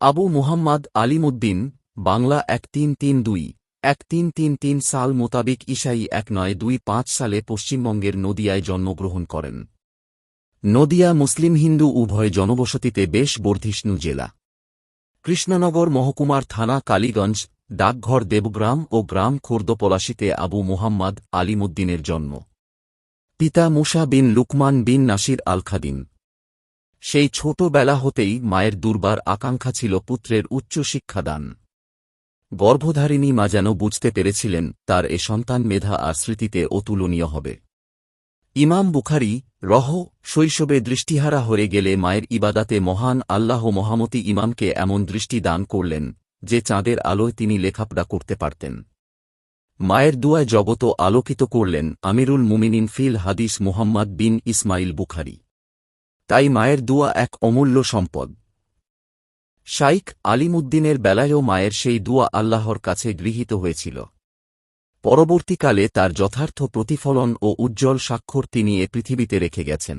আবু মুহাম্মদ আলিমুদ্দিন, বাংলা এক তিন তিন দুই, এক তিন তিন তিন সাল মোতাবিক ইসাই এক নয় দুই পাঁচ সালে পশ্চিমবঙ্গের নদিয়ায় জন্মগ্রহণ করেন। নদিয়া মুসলিম হিন্দু উভয় জনবসতিতে বেশ বর্ধিষ্ণু জেলা। কৃষ্ণনগর মহকুমার থানা কালীগঞ্জ, ডাকঘর দেবগ্রাম ও গ্রাম খুর্দপলাশিতে আবু মুহাম্মদ আলিমুদ্দিনের জন্ম। পিতা মুসা বিন লুকমান বিন নাসির আল খাদিম। সেই ছোটবেলা হতেই মায়ের দুর্বার আকাঙ্ক্ষা ছিল পুত্রের উচ্চ শিক্ষাদান গর্ভধারিণী মা যেন বুঝতে পেরেছিলেন তার এ সন্তান মেধা আর স্মৃতিতে অতুলনীয় হবে। ইমাম বুখারি, রহ, শৈশবে দৃষ্টিহারা হয়ে গেলে মায়ের ইবাদাতে মহান আল্লাহ মহামতি ইমামকে এমন দৃষ্টি দান করলেন যে চাঁদের আলোয় তিনি লেখাপড়া করতে পারতেন। মায়ের দুয়ায় জগত আলোকিত করলেন আমিরুল মুমিনিন ফিল হাদিস মুহাম্মদ বিন ইসমাইল বুখারি। তাই মায়ের দুয়া এক অমূল্য সম্পদ। শাইখ আলিমুদ্দিনের বেলায়ও মায়ের সেই দুয়া আল্লাহর কাছে গৃহীত হয়েছিল। পরবর্তীকালে তার যথার্থ প্রতিফলন ও উজ্জ্বল স্বাক্ষর তিনি এ পৃথিবীতে রেখে গেছেন।